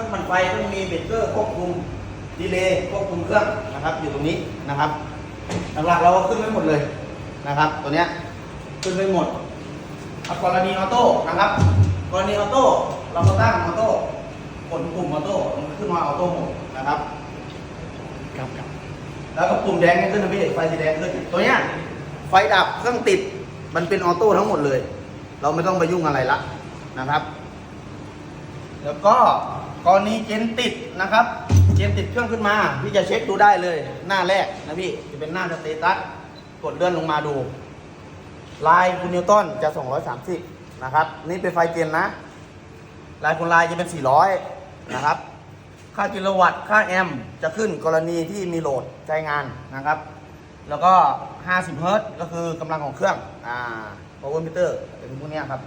รื่องปั่นไฟก็จะมีเบรกเกอร์ควบคุมดีเลย์ควบคุมเครื่องนะครับ อยู่ตรงนี้นะครับหลักๆเราก็ขึ้นไว้หมดเลยนะครับ ตัวเนี้ยขึ้นไว้หมดเอากรณีออโต้นะครับ กรณีออโต้เราก็ตั้งออโต้กดปุ่มออโต้มันก็ขึ้นมาออโต้หมดนะครับครับครับแล้วก็ปุ่มแดงขึ้นนะพี่ไฟสีแดงขึ้นตัวเนี้ยไฟดับเครื่องติดมันเป็นออโต้ทั้งหมดเลย เราไม่ต้องไปยุ่งอะไรละนะครับ แล้วก็ กรณีเจนติดนะครับ เจนติดเครื่องขึ้นมา พี่จะเช็คดูได้เลย หน้าแรกนะพี่จะเป็นหน้าสเตตัสกดเลื่อนลงมาดูลายคุณนิวตันจะ 230 นะครับ นี่เป็นไฟเจนนะ ลายคุณลายจะเป็น 400 นะครับ ค่ากิโลวัตต์ ค่าแอมจะขึ้นกรณีที่มีโหลดใช้งานนะครับ แล้วก็ 50 เฮิร์ตก็คือกำลังของเครื่อง อ่า power meter เป็นพวกนี้ครับ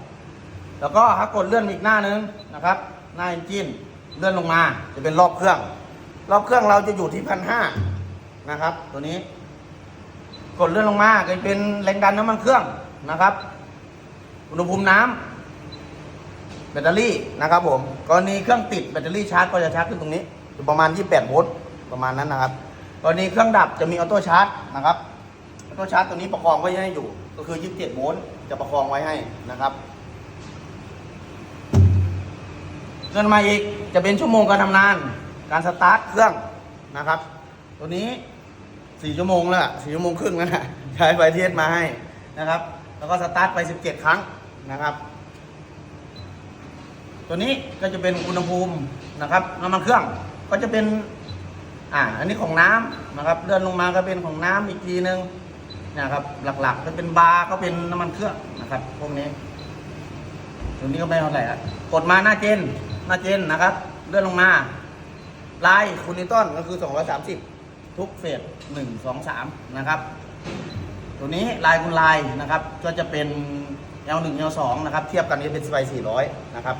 แล้วก็ถ้ากดเลื่อนอีกหน้านึงนะครับ หน้า engine เลื่อนลงมาจะเป็นรอบเครื่อง รอบเครื่องเราจะอยู่ที่พันห้านะครับ ตัวนี้ กดเลื่อนลงมาจะเป็นแรงดันน้ำมันเครื่องนะครับ อุณหภูมิน้ำแบตเตอรี่นะครับ ผมกรณีเครื่องติดแบตเตอรี่ชาร์จก็จะชาร์จขึ้นตรงนี้อยู่ประมาณ 28 โวลต์ประมาณนั้นนะครับกรณีเครื่องดับจะมีออโต้ชาร์จนะครับออโต้ชาร์จตัวนี้ประคองไว้ให้อยู่ ก็คือ 27 โวลต์จะประคองไว้ให้นะครับ เงินมาอีกจะเป็นชั่วโมงการทำงาน การสตาร์ทเครื่องนะครับ ตัวนี้4ชั่วโมงแล้วอะ4ชั่วโมงครึ่งแล้วนะใช้ไฟเทสมาให้นะครับ แล้วก็สตาร์ทไป 17 ครั้งนะครับ ตัวนี้ก็จะเป็นอุณหภูมินะครับน้ำมันเครื่องก็จะเป็นอ่าอันนี้ของน้ำนะครับเลื่อนลงมาก็เป็นของน้ำอีกทีนึงนะครับหลักๆก็เป็นบาร์ก็เป็นน้ำมันเครื่องนะครับพวกนี้ตัวนี้ก็ไม่เท่าไหร่กดมาหน้าเจน หน้าเจนนะครับเลื่อนลงมาลายคุณนิวตันก็คือ 230 ทุกเฟส1 2 3 นะครับ ตัวนี้ลายคุณลายนะครับ ก็จะเป็น L1 L2 นะครับ เทียบกันนี้เป็นสไป400 นะครับ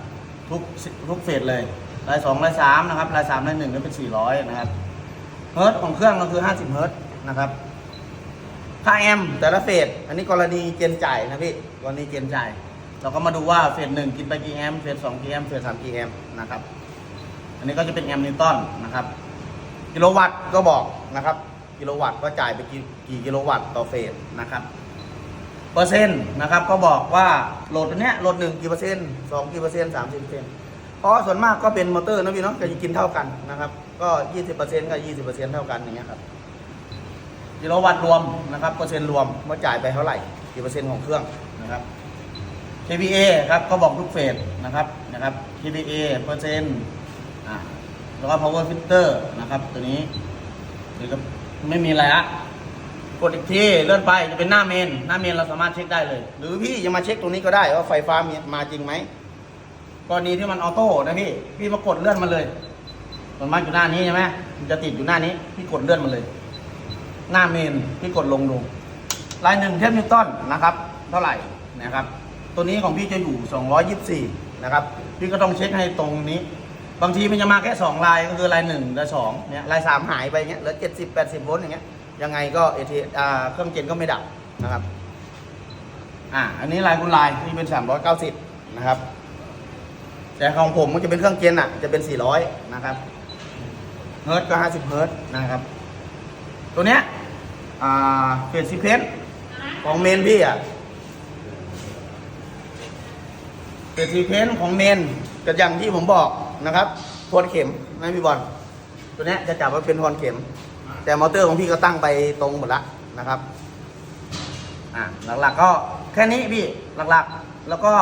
ทุกทุกเฟสเลยลาย2ลาย3นะครับลาย3ลาย1ก็เป็น 400 นะครับเฮิร์ตของเครื่องก็คือ 50เฮิร์ตนะครับค่าแอมแต่ละเฟสอันนี้กรณีเกณฑ์จ่ายนะพี่กรณีเกณฑ์จ่าย เราก็มาดูว่าเฟสหนึ่งกินไปกี่แอมป์เฟสสองกี่แอมป์เฟสสามกี่แอมป์นะครับ อันนี้ก็จะเป็นแอมนิวตันนะครับ กิโลวัตต์ก็บอกนะครับ กิโลวัตต์ก็จ่ายไปกี่กี่กิโลวัตต์ต่อเฟสนะครับเปอร์เซ็นต์นะครับก็บอกว่าโหลดตัวเนี้ยโหลดหนึ่งกี่เปอร์เซ็นต์สองกี่เปอร์เซ็นต์สามสิบเปอร์เซ็นต์เพราะส่วนมากก็เป็นมอเตอร์นะพี่เนาะก็จะกินเท่ากันนะครับ ก็ยี่สิบเปอร์เซ็นต์กับยี่สิบเปอร์เซ็นต์เท่ากันอย่างเงี้ยครับกิโลวัตต์รวมนะครับเปอร์เซ็นต์รวมว่าจ่ายไปเท่าไหร่กี่เปอร์เซ็นต์ของเครื่องนะครับ KVA ครับก็บอกทุกเฟสนะครับนะครับ KVA เปอร์เซ็นต์อ่าแล้วก็ power filter นะครับ ตัวนี้เดี๋ยวก็ไม่มีอะไรละกดอีกทีเลื่อนไปจะเป็นหน้าเมน หน้าเมนเราสามารถเช็คได้เลย หรือพี่จะมาเช็คตรงนี้ก็ได้ว่าไฟฟ้ามีมาจริงไหมกรณีที่มันออโต้นะพี่พี่มากดเลื่อนมันเลยมันมาอยู่หน้านี้ใช่ไหมมันจะติดอยู่หน้านี้ พี่กดเลื่อนมันเลย หน้าเมนพี่กดลงดูลายหนึ่งเทปนิวตันนะครับ เท่าไหร่นะครับ ตัวนี้ของพี่จะอยู่ 224 นะครับ พี่ก็ต้องเช็คให้ตรงนี้ บางทีมันจะมาแค่ 2 ลายก็คือลาย1ลาย2เนี่ยลาย 3 หายไปเงี้ยเหลือ 70 80 โวลต์อย่างเงี้ยยังไงก็เอทีอ่าเครื่องเจนก็ไม่ดับนะครับอ่าอันนี้ลายคุณลายที่เป็น 390 นะครับ แต่ของผมมันจะเป็นเครื่องเจนอะจะเป็น 400 นะครับเฮิร์ตก็ 50 เฮิร์ตนะครับ ตัวเนี้ยอ่าเฟสซิเพนของเมนพี่อะ เฟสซิเพนของเมนก็อย่างที่ผมบอกนะครับทวนเข็มนะพี่บอลตัวเนี้ยจะจับว่าเป็นทวนเข็ม แต่มอเตอร์ของพี่ก็ตั้งไปตรงหมดละนะครับอ่าหลักๆก็แค่นี้พี่หลักๆ แล้วก็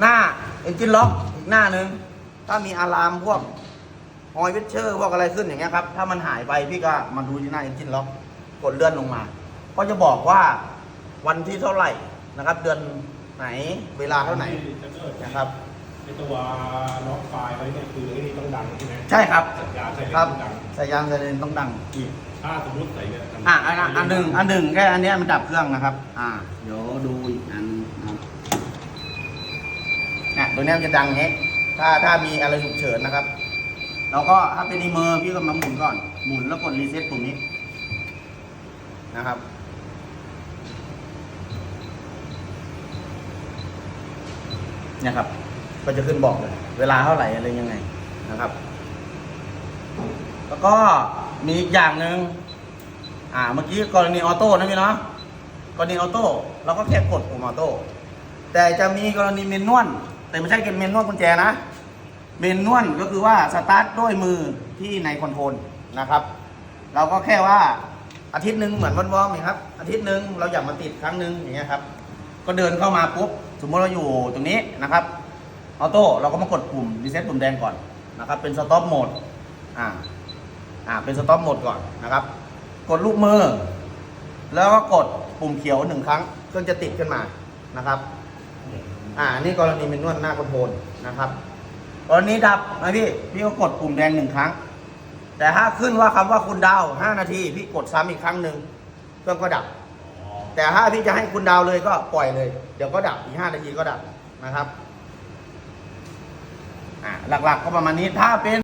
หน้าเอนจินล็อกอีกหน้าหนึ่งถ้ามีอะลามพวกออยเวชเชอร์พวกอะไรขึ้นอย่างเงี้ยครับ ถ้ามันหายไปพี่ก็มาดูที่หน้าเอนจินล็อกกดเลื่อนลงมา ก็จะบอกว่าวันที่เท่าไหร่นะครับ เดือน ไหนเวลาเท่าไหร่นะครับไอตัวล็อกไฟล์ไว้เนี่ยคือไอ้นี่ต้องดังใช่ไหมใช่ครับสัญญาณใส่ครับต้องดังสายยางไซเรนต้องดังอีกถ้าสมมติใส่เนี่ยอะอันอันอันหนึ่งอันหนึ่งแค่อันเนี้ยมันดับเครื่องนะครับ อ่าเดี๋ยวดูอีกอันนะครับเนี่ยตัวเนี้ยมันจะดังอย่างเงี้ยถ้าถ้ามีอะไรฉุกเฉินนะครับเราก็ถ้าเป็นอีเมอร์พี่ก็มาหมุนก่อน หมุนแล้วกดรีเซ็ตปุ่มนี้นะครับ นี่ยครับ ก็จะขึ้นบอกเลย เวลาเท่าไหร่อะไรยังไงนะครับ แล้วก็มีอีกอย่างหนึ่งอ่าเมื่อกี้กรณีออโต้นะพี่เนาะกรณีออโต้เราก็แค่กดปุ่มออโต้แต่จะมีกรณีเมนนวลแต่ไม่ใช่เป็นเมนนวลกุญแจนะเมนนวลก็คือว่าสตาร์ทด้วยมือที่ในคอนโทรลนะครับ เราก็แค่ว่าอาทิตย์หนึ่งเหมือนวันวอร์มนี่ครับอาทิตย์หนึ่งเราอยากมาติดครั้งหนึ่งอย่างเงี้ยครับ ก็เดินเข้ามาปุ๊บ สมมติเราอยู่ตรงนี้นะครับออโต้เราก็มากดปุ่มรีเซ็ตปุ่มแดงก่อนนะครับเป็นสต็อปโหมดอ่าอ่าเป็นสต็อปโหมดก่อนนะครับ กดลูกมือ แล้วก็กดปุ่มเขียวหนึ่งครั้งเครื่องจะติดขึ้นมานะครับอ่านี่กรณีเป็นนวดหน้าคอนโทรลนะครับกรณีดับนะพี่พี่ก็กดปุ่มแดงหนึ่งครั้ง แต่ถ้าขึ้นว่าคำว่าคุณดาวห้านาที พี่กดซ้ำอีกครั้งหนึ่งเครื่องก็ดับ แต่ถ้าพี่จะให้คุณดาวเลยก็ปล่อยเลย เดี๋ยวก็ดับอีกห้านาทีก็ดับนะครับ อ่าหลักๆก็ประมาณนี้ถ้าเป็น